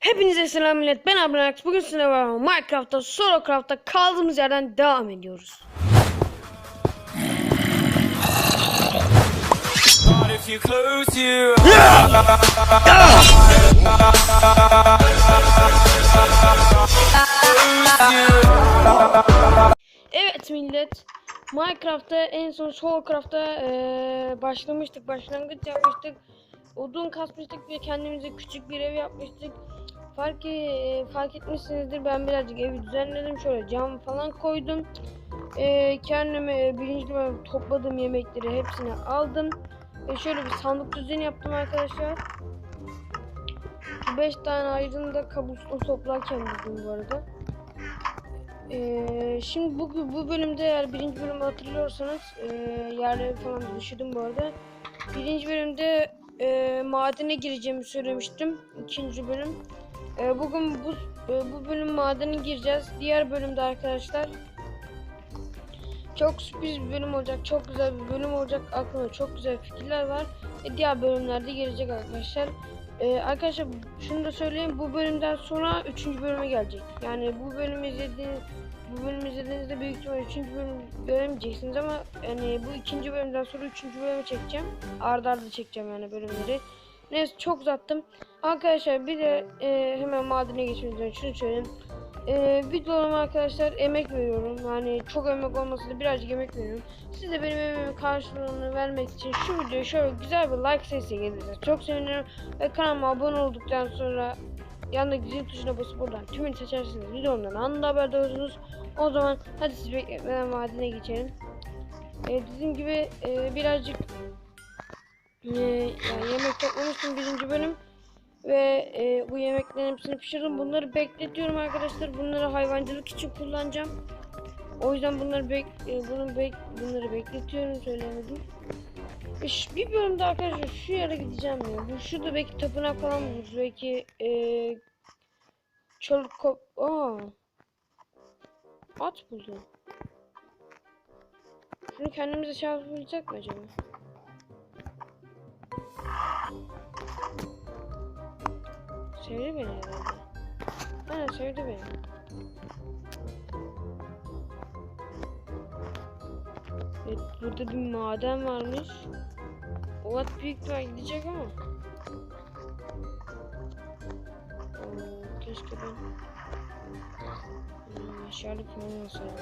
Hepinize selam millet. Ben Abrax. Bugün sizinle beraber Minecraft'ta, Solo Craft'ta kaldığımız yerden devam ediyoruz. Evet millet. Minecraft'ta en son Solo Craft'ta eee, başlamıştık. Başlangıç yapmıştık. Odun kasmıştık ve kendimize küçük bir ev yapmıştık. Fark, e, fark etmişsinizdir ben birazcık evi düzenledim. Şöyle cam falan koydum. Eee kendime birinci bölüm topladığım yemekleri hepsini aldım. Ve şöyle bir sandık düzeni yaptım arkadaşlar. 5 tane ayrını da kabuston toplarken buldum bu arada. Ee, şimdi bu, bu bölümde eğer birinci bölümü hatırlıyorsanız e, yerleri falan düşürdüm bu arada. Birinci bölümde e, madene gireceğimi söylemiştim. İkinci bölüm. E, bugün bu e, bu bölüm madene gireceğiz. Diğer bölümde arkadaşlar çok sürpriz bir bölüm olacak. Çok güzel bir bölüm olacak. Aklımda çok güzel fikirler var. E, diğer bölümlerde gelecek arkadaşlar. Ee, arkadaşlar şunu da söyleyeyim bu bölümden sonra 3. bölüme gelecek. Yani bu bölümü izlediğiniz bu bölümü izlediğinizde büyük ihtimalle 3. bölüm göremeyeceksiniz ama yani bu ikinci bölümden sonra 3. bölümü çekeceğim. Arda arda çekeceğim yani bölümleri. Neyse çok uzattım. Arkadaşlar bir de e, hemen madene geçmeden şunu söyleyeyim. E, videolarıma arkadaşlar emek veriyorum. Yani çok emek olmasa da birazcık emek veriyorum. Siz de benim emeğimin karşılığını vermek için şu videoya şöyle güzel bir like sayısı gelirse çok sevinirim. Ve kanalıma abone olduktan sonra yanındaki zil tuşuna basıp buradan tümünü seçerseniz videomdan anında haberdar olursunuz. O zaman hadi siz bekletmeden vadine geçelim. Ee, dediğim gibi e, birazcık e, yani yemek toplamıştım birinci bölüm. Ve e, bu yemeklerin hepsini pişirdim. Bunları bekletiyorum arkadaşlar. Bunları hayvancılık için kullanacağım. O yüzden bunları bek e, bunu bek bunları bekletiyorum söylemedim. Şu- Bir bölümde arkadaşlar şu yere gideceğim ya. Bu şurada belki tapınak falan buluruz. Belki e, çoluk kop... Aa. At buldum. Şunu kendimize şey yapabilecek mi acaba? Sevdi beni herhalde. Aynen sevdi beni. Evet, burada bir maden varmış. O at büyük ihtimal gidecek ama. Oo, keşke ben Hmm, meşale falan olsaydı.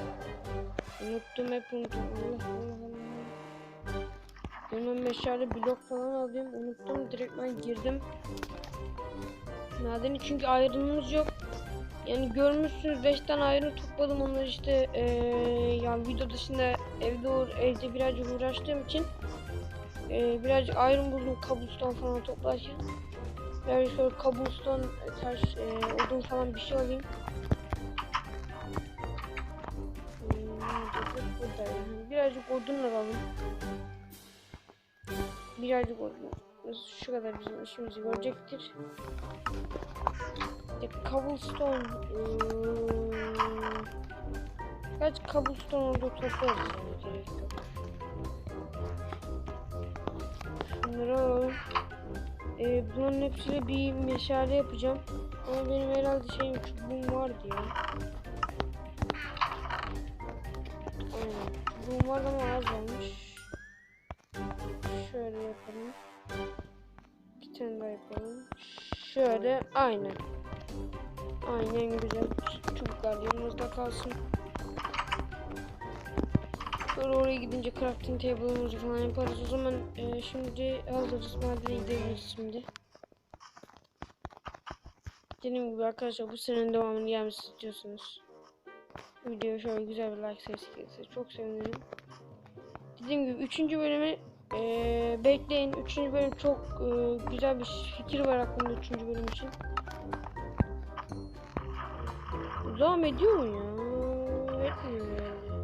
Unuttum hep unuttum. Allah Allah Allah. Hemen meşale blok falan alayım. Unuttum. Direkt ben girdim. Madeni çünkü ayrımımız yok. Yani görmüşsünüz 5 tane ayrım topladım onları işte eee yani video dışında evde uğra- evde birazcık uğraştığım için eee, birazcık ayrım buldum kabuston falan toplarken. Birazcık şöyle kabuston taş eee, odun falan bir şey alayım. Birazcık odun alalım. Birazcık odun. Şu kadar bizim işimizi görecektir. İşte cobblestone ıı, kaç cobblestone orada toplarız yani gerek yok. Şunları alalım. Ee, bunların hepsiyle bir meşale yapacağım. Ama benim herhalde şeyim çubuğum vardı ya. Aynen. Çubuğum var ama az olmuş. Şöyle yapalım. Bir tane daha yapalım. Şöyle aynen. Aynen güzel. Çubuklar yanımızda kalsın. Sonra oraya gidince crafting table'ımızı falan yaparız. O zaman e, şimdi hazırız. Madene gidebiliriz şimdi. Dediğim gibi arkadaşlar bu senenin devamını gelmesi istiyorsanız videoya şöyle güzel bir like sayısı gelirse çok sevinirim. Dediğim gibi 3. bölümü e, bekleyin. 3. bölüm çok e, güzel bir fikir var aklımda 3. bölüm için. Devam ediyor mu ya? Etmiyor herhalde.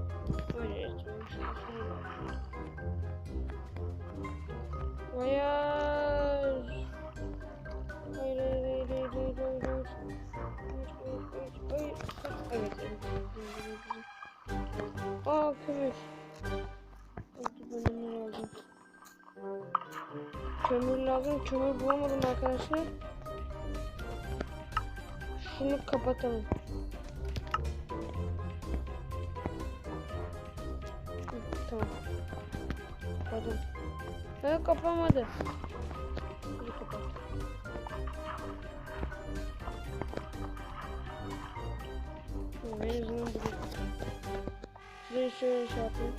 Öyle etmiyor. Bak. Hayır. Hayır hayır hayır hayır hayır hayır hayır. Hayır hayır hayır hayır. Kömür lazım. Kömür bulamadım arkadaşlar. şunu kapatalım. Tamam. Kapadım. Ha kapamadı. Hadi kapat. Tamam, en azından burayı Şurayı şöyle şey yapayım.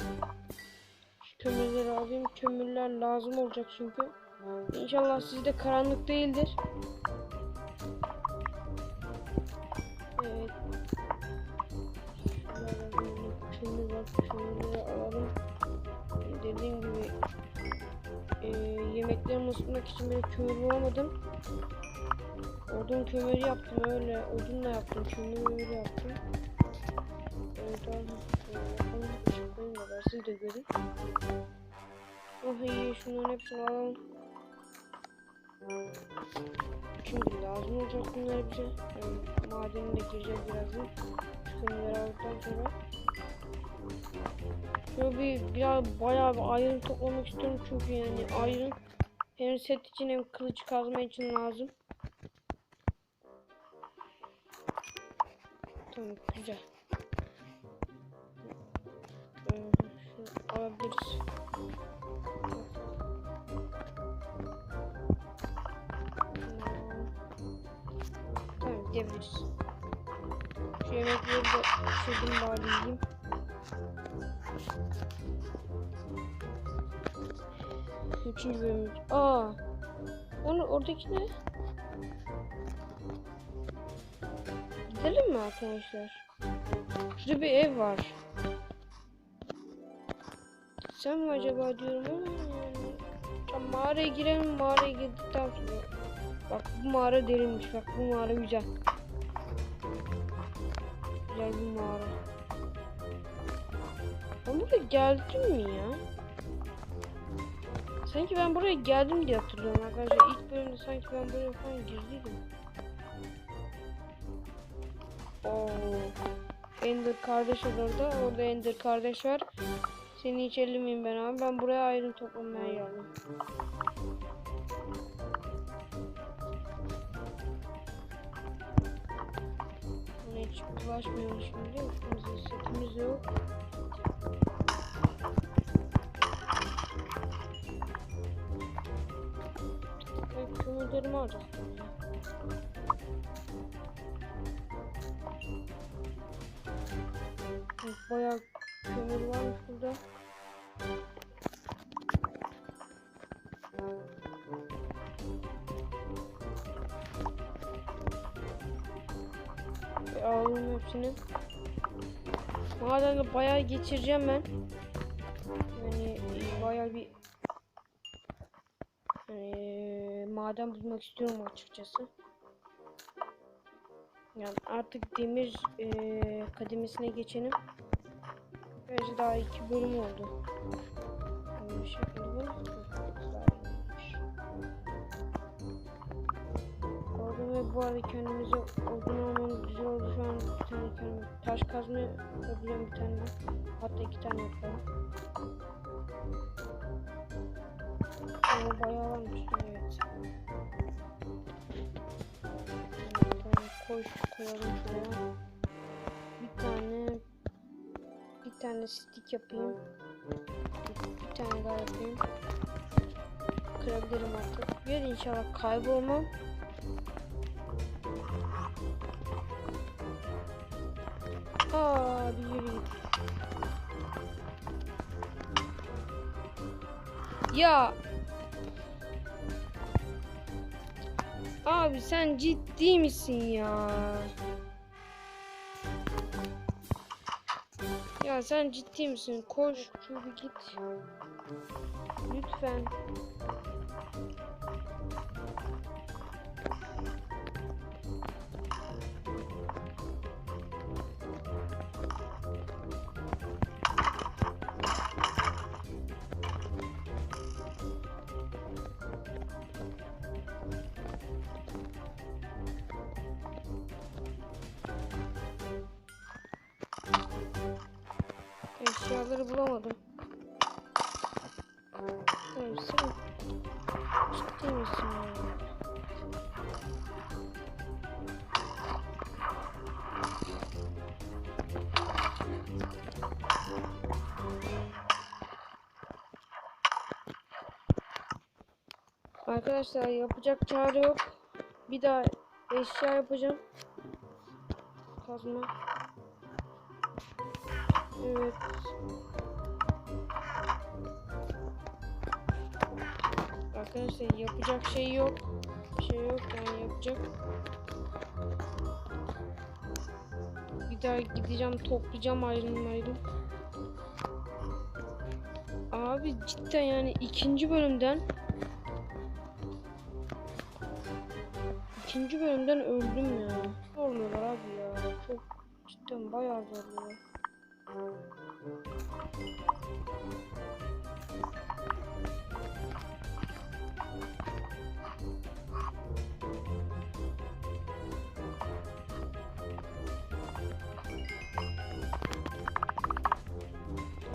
Kömürleri alayım. Kömürler lazım olacak çünkü. İnşallah sizde karanlık değildir. Evet. Kömür var. Kömürleri alalım. Dediğim gibi e, yemeklerimi ısıtmak için böyle kömür bulamadım. Odun kömürü yaptım öyle. Odunla yaptım. Kömürü yaptım. Abi. Bakalım ışıklarını da var. Siz de görün. Oh iyi şunların hepsini alalım. Çünkü lazım olacak bunlar bize. Yani madenine de gireceğiz birazdan. Kömürleri aldıktan sonra. Şöyle bir biraz bayağı bir ayrım toplamak istiyorum çünkü yani ayrım hem set için hem kılıç kazma için lazım. Tamam güzel. Ee, alabiliriz. Tamam gidebiliriz. Şu yemekleri de pişirdim bari yiyeyim. Üçüncü bölüm. Aa. Onu oradaki ne? Gidelim mi arkadaşlar? Şurada bir ev var. Sen mi acaba diyorum ama yani. Tamam mağaraya girelim mağaraya girdikten sonra. Bak bu mağara derinmiş bak bu mağara güzel. Güzel bir mağara. Ben buraya geldim mi ya? Sanki ben buraya geldim diye hatırlıyorum arkadaşlar. İlk bölümde sanki ben buraya falan girdiydim. Oo. Ender kardeş orada. Orada Ender kardeş var. Seni hiç ellemeyeyim ben abi. Ben buraya ayrım toplamaya geldim. Buna hiç bulaşmıyormuş şimdi. Üstümüzde setimiz yok. Ben alalım hepsini. Madeni bayağı geçireceğim ben. Yani bayağı bir yani, maden bulmak istiyorum açıkçası. Yani artık demir e, kademesine geçelim. Böylece daha iki bölüm oldu. Böyle şekilde. Orada ve bu arada kendimize odun almamız güzel taş kazma yapabiliyorum bir tane. Hatta iki tane yapalım. Ama bayağı varmış evet. Tamam, koş koyalım şuraya. Bir tane bir tane stick yapayım. Bir tane daha yapayım. Kırabilirim artık. Bir inşallah kaybolmam. Aa bir yürü. Ya Abi sen ciddi misin ya? Ya sen ciddi misin? Koş şöyle git. Lütfen. eşyaları bulamadım. Ciddi misin ya? Arkadaşlar yapacak çare yok. Bir daha eşya yapacağım. Kazma. Evet. Arkadaşlar yapacak şey yok. Bir şey yok yani yapacak. Bir daha gideceğim toplayacağım ayrım ayrım. Abi cidden yani ikinci bölümden ikinci bölümden öldüm ya. Zorluyorlar abi ya. Çok cidden bayağı zorluyorlar.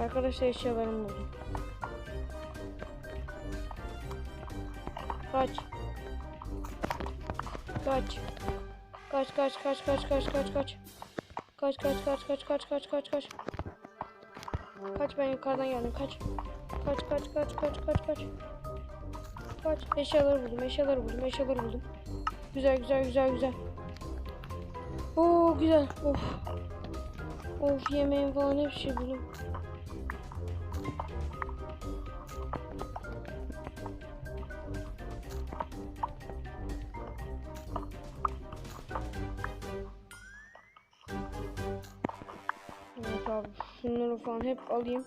Arkadaşlar eşyalarımı buldum. Kaç. Kaç. Kaç kaç kaç kaç kaç kaç kaç. Kaç kaç kaç kaç kaç kaç kaç kaç. Kaç ben yukarıdan geldim kaç. Kaç kaç kaç kaç kaç kaç. Kaç eşyaları buldum eşyaları buldum eşyaları buldum. Güzel güzel güzel güzel. Oo güzel. Of. Of yemeğim falan hep şey buldum. Şunları falan hep alayım.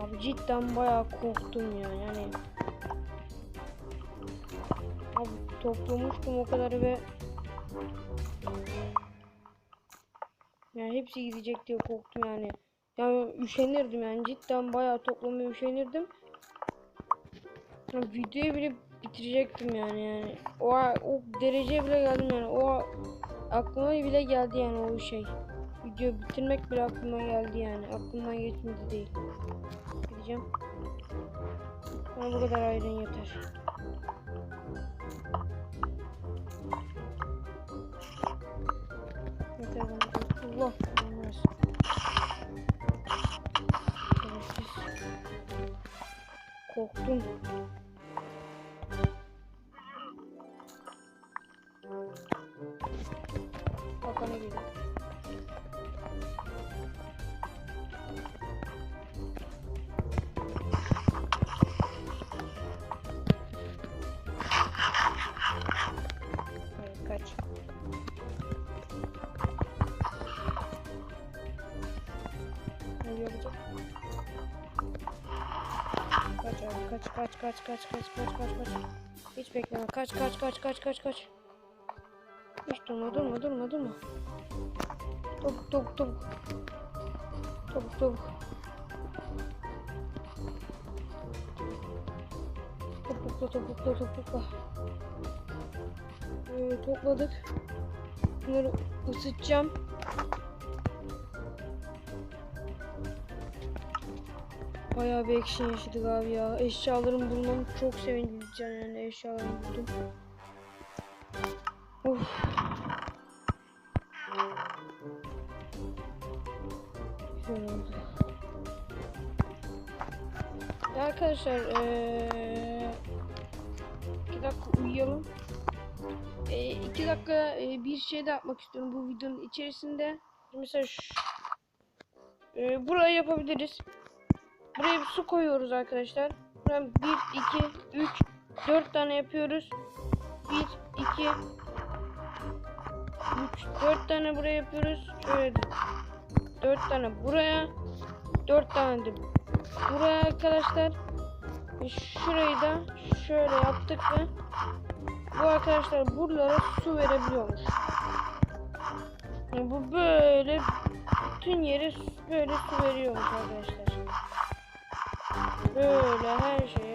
Abi cidden bayağı korktum ya yani. Abi toplamıştım o kadarı ve yani hepsi gidecek diye korktum yani. Yani üşenirdim yani cidden bayağı toplamaya üşenirdim. Ya videoyu bile bitirecektim yani yani. O o dereceye bile geldim yani. O aklıma bile geldi yani o şey. Video bitirmek bile aklıma geldi yani. Aklımdan geçmedi değil. Gideceğim. Bana bu kadar ayrın yeter. Yeter bana. Allah. Korktum. Kafana geliyor. Evet, kaç. Ne yapacak? Kaç abi kaç kaç kaç kaç kaç kaç kaç kaç. Hiç bekleme. Kaç kaç kaç kaç kaç kaç. Durma durma durma durma. Topuk topuk topuk. Topuk topuk. Topukla topukla topukla. Ee, topladık. Bunları ısıtacağım. Bayağı bir action yaşadık abi ya. Eşyalarımı bulmam çok sevindim yani eşyalarımı buldum. Of. Güzel oldu. Ya arkadaşlar eee iki dakika uyuyalım. Eee iki dakika eee, bir şey de yapmak istiyorum bu videonun içerisinde. Mesela şu, eee, burayı yapabiliriz. Buraya bir su koyuyoruz arkadaşlar. Buradan 1, 2, 3, 4 tane yapıyoruz. 1, 2, 3, 4 tane buraya yapıyoruz. Şöyle 4 tane buraya. 4 tane de buraya arkadaşlar. Şurayı da şöyle yaptık ve bu arkadaşlar buralara su verebiliyormuş. Yani bu böyle bütün yere su- böyle su veriyormuş arkadaşlar. Böyle her şeye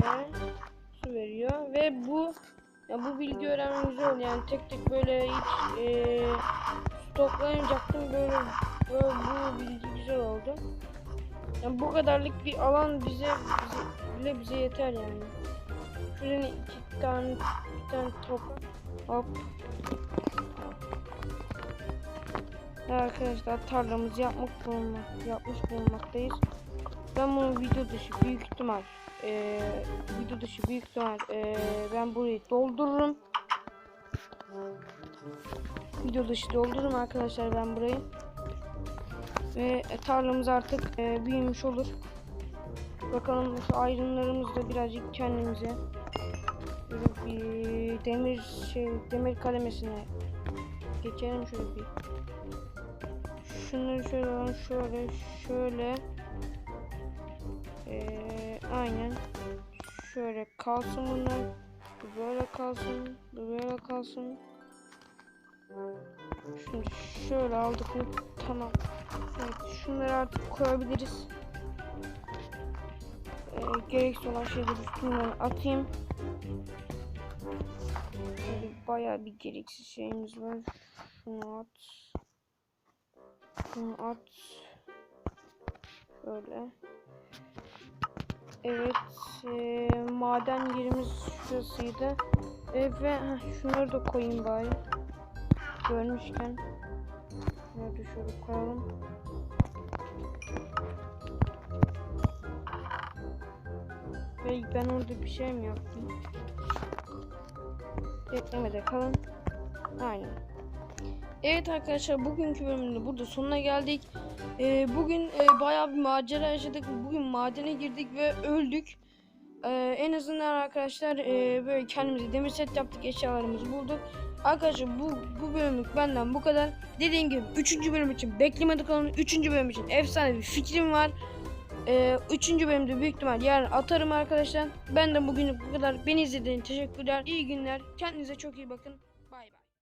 su veriyor ve bu ya bu bilgi öğrenmem güzel oldu yani tek tek böyle hiç eee stoklayamayacaktım böyle, böyle bu bilgi güzel oldu. Yani bu kadarlık bir alan bize, bize bile bize yeter yani. Şuradan iki tane iki tane toprak hop. Arkadaşlar tarlamızı yapmak bulunmak, yapmış bulunmaktayız. Ben bunu video dışı büyük ihtimal e, video dışı büyük ihtimal e, ben burayı doldururum. Video dışı doldururum arkadaşlar ben burayı. Ve tarlamız artık e, büyümüş olur. Bakalım şu ayrımlarımızı da birazcık kendimize böyle bir demir şey demir kalemesine geçelim şöyle bir. Şunları şöyle şöyle şöyle. Ee, aynen. Şöyle kalsın bunlar. Bu böyle kalsın böyle kalsın. Şimdi şöyle aldık mı? Tamam evet şunları artık koyabiliriz ee, gereksiz olan şeyleri üstünden atayım Böyle bayağı bir gereksiz şeyimiz var şunu at şunu at şöyle Evet, eee, maden yerimiz şurasıydı. E, ve heh, şunları da koyayım bari. Görmüşken. Nerede şöyle koyalım. Ve ben orada bir şey mi yaptım? Beklemede kalın. Aynen. Evet arkadaşlar bugünkü bölümde burada sonuna geldik. Ee, bugün e, bayağı bir macera yaşadık. Bugün madene girdik ve öldük. Ee, en azından arkadaşlar e, böyle kendimize demir set yaptık, eşyalarımızı bulduk. Arkadaşlar bu bu bölümlük benden bu kadar. Dediğim gibi 3. bölüm için beklemede kalın. 3. bölüm için efsane bir fikrim var. Ee, 3. bölümde büyük ihtimal yarın atarım arkadaşlar. Ben de bugünlük bu kadar. Beni izlediğiniz teşekkürler. İyi günler. Kendinize çok iyi bakın.